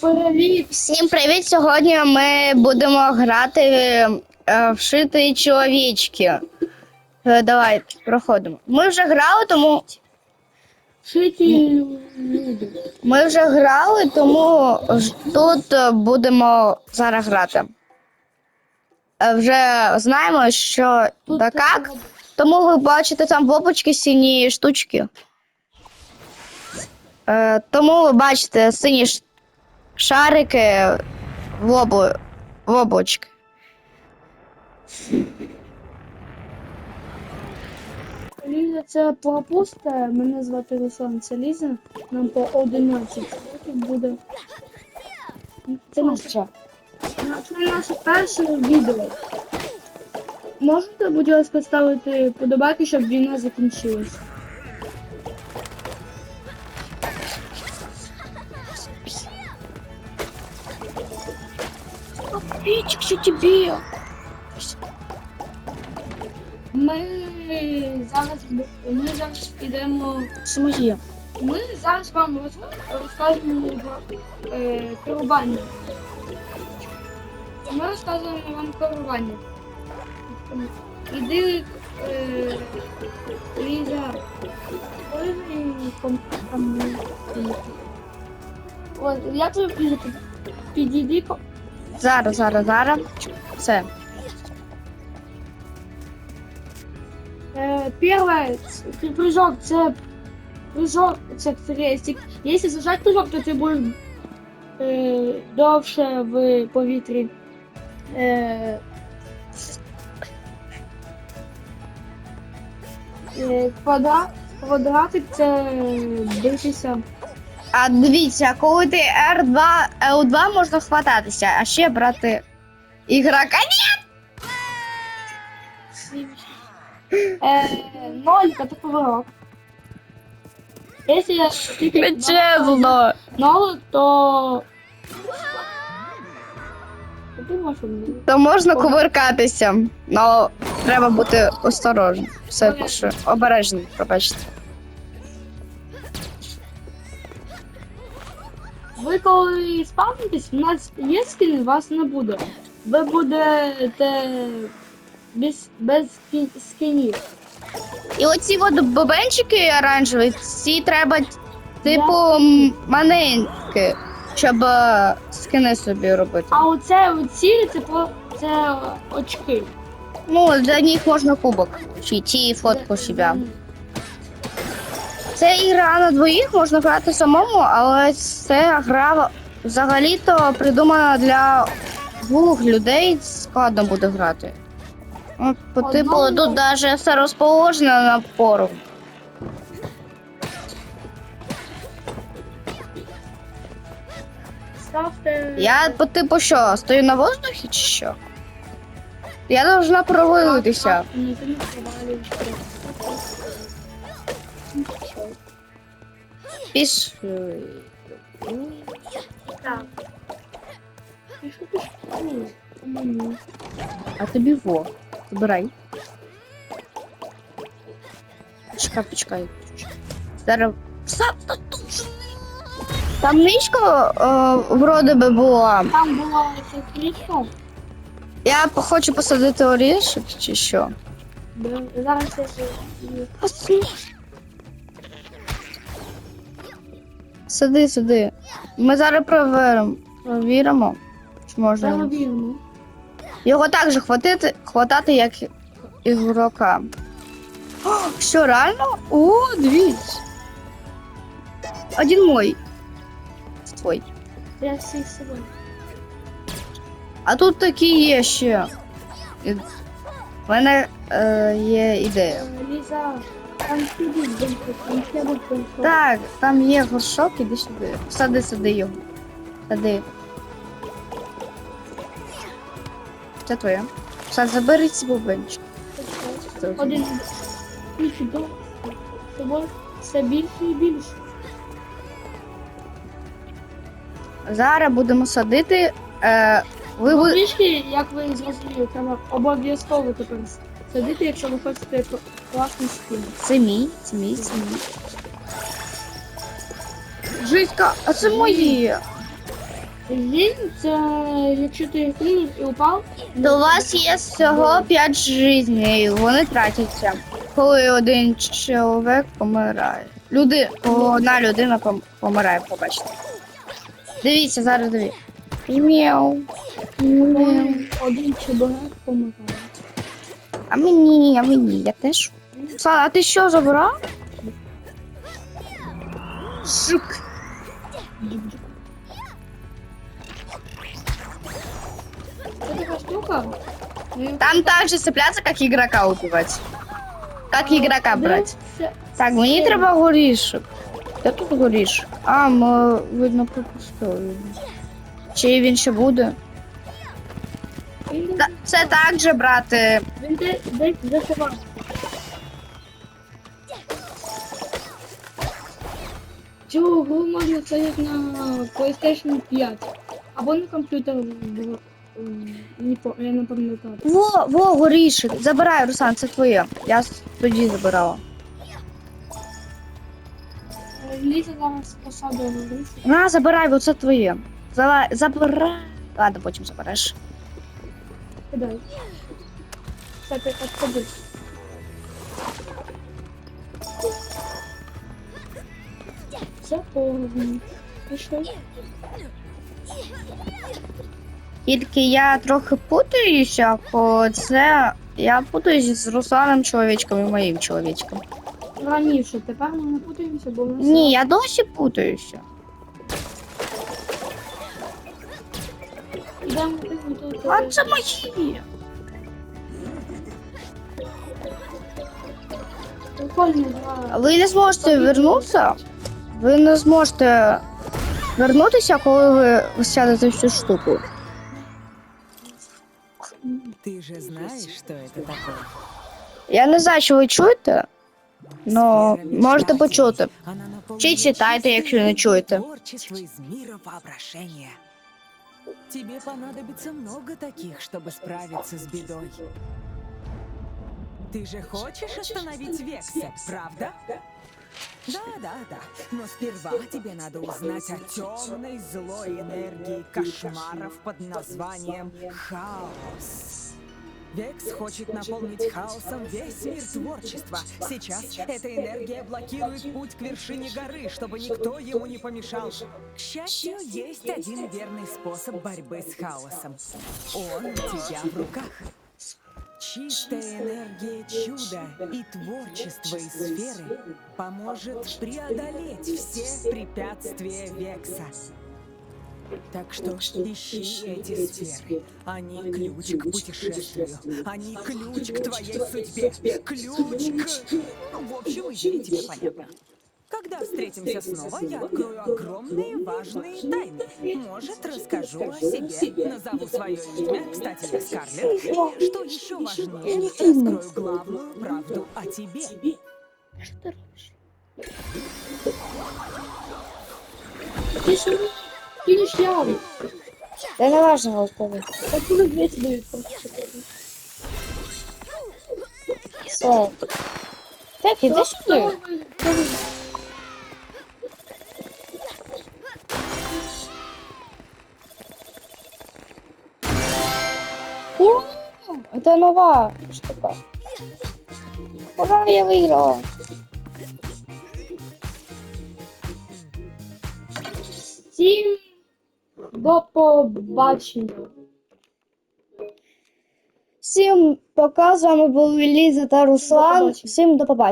Привіт. Всім привіт! Сьогодні ми будемо грати е, в шити чоловічки. Е, Давай, проходимо. Ми вже грали, тому Шиті люди. ми вже грали, тому ж- тут е, будемо зараз грати. Е, Вже знаємо, що та як, тому ви бачите там в опочки сині штучки. Е, Тому ви бачите сині ш- шарики в, обу... в облачки. Ліза це пропусте. Мене звати Руслан. Це Ліза. Нам по 11 років буде. Це наше. Це наше перше відео. Можете, будь ласка, ставити подобайки, щоб війна закінчилась? Пічик, що тобі? Ми зараз ми зараз підемо Самої. Ми зараз вам розкажемо е, керування. Ми розказуємо вам керування. Іди, е, Ліза, ви? От, я тобі підійду. Підійди, Зараз, зараз, зараз. Все. Э, первое, ц- ты прыжок, це прыжок, це крестик. Якщо зажать прыжок, то ти будеш е, довше в повітрі. Е, е, квадрат, квадратик це битися. А дивіться, коли ти R2, L2 можна хвататися, а ще брати ігрока. Е, ноль це поворот. Якщо я чесно. ноль, то... То. Можна кувиркатися, але треба бути осторожним. Все пише. Обережним, пробачте. Коли спавнитесь, у нас є скін, вас не буде. Ви будете без, без скінів. І оці от бубенчики оранжеві, ці треба типу м, маленькі, щоб е, скини собі робити. А оце оці це, про- це очки. Ну, для них можна кубок. Чи ті фотку себе. Це ігра на двоїх, можна грати самому, але це гра взагалі-то придумана для двох людей, складно буде грати. От, по типу, тут навіть все розположено на пору. Ставте. Я по типу що, стою на воздухі чи що? Я должна провалитися. Ні, ти не провалюєш. Пішли. Так. Робиш? Мені. А тобі во. Забирай. Чекай, почекай. Зараз. Сам та тут же. Там ничка е, вроде би була. Там ця клітка. Я хочу посадити орішок чи що. Зараз я ж- Сиди, сиди. Ми зараз провіримо. Провіримо. Чи можна. його. Його так же хватити, хватати, як ігрока. О, що, реально? О, дивіться. Один мой. Твой. Я всі з собою. А тут такі є ще. В мене е, є ідея. Ліза, там бенко, там сидить бенко. Так, там є горшок, іди сюди. Сади, сади його. Сади. Це твоє. Сад, забери ці бубенчики. Один до собою все більше і більше. Зараз будемо садити. Е, ви будете. Трішки, як ви зрозуміли, треба обов'язково тепер садити, якщо ви хочете класний скін. Це мій, це мій, це мій. Жиська, а це моє. Жизнь це якщо ти кинув і упав, До вас є всього 5 жизней, вони тратяться, коли один чоловік помирає. Люди, одна людина пом- помирає, побачите. Дивіться, зараз дивіться. Мяу. Мяу. один чебурек помирає. А мені, а мені, я теж. Слава, а ти що забрав? Штука. ну, Там так же цепляться, как игрока убивать. Как игрока брать. Так, мені треба горішок. Де тут горішок? А, ми, видно, пропустили. Чи він ще буде? Та- Це так же, брати. Він де- десь заховався. Цю гру можна ставити на PlayStation 5. Або на комп'ютер. в- м, Не по, я не пам'ятаю. Во, во, горішок. Забирай, Руслан, це твоє. Я с- тоді забирала. Ліза зараз посадила грушу. На, забирай, бо це твоє. Зала... Забирай. Ладно, потім забереш. Кидай. Все, ти відходи. Повно. Пішли. Тільки я трохи путаюся, бо це я путаюся з Русланом чоловічком і моїм чоловічком. Раніше, тепер ми не путаємося, бо нас... Ні, я досі путаюся. А це мої. Ви не зможете вернутися. Ви не зможете вернутися, коли ви сядете в цю штуку. Ты же знаешь, что это такое? Я не знаю, чи ви чуєте, але можете почути. Чи читайте, якщо не чуєте. Тебе понадобится много таких, чтобы справиться с бедой. Ты же хочешь остановить Векса, правда? Да, да, да. Но сперва тебе надо узнать о темной злой энергии кошмаров под названием хаос. Векс хочет наполнить хаосом весь мир творчества. Сейчас эта энергия блокирует путь к вершине горы, чтобы никто ему не помешал. К счастью, есть один верный способ борьбы с хаосом. Он у тебя в руках. Чистая энергия чуда и творчества из сферы поможет преодолеть все препятствия Векса. Так что ищи эти сферы. Они ключ к путешествию. Они ключ к твоей судьбе. Ключ к... Ну, в общем, идея тебе понятна. Когда встретимся снова, я открою огромные важные тайны. Может, расскажу о себе, назову свое имя, кстати, я Скарлетт, и, что еще важнее, раскрою главную правду о тебе. Що ти робиш? Ти що? Кинеш яву. Це не важливо розповідати. Так коли 200 дають просто чотири. Все. Так, іди сюди. О, Это нова штука. Ура, я выиграла. Всім до побачення. Всім пока, з вами були Ліза та Руслан. Всім до побачення.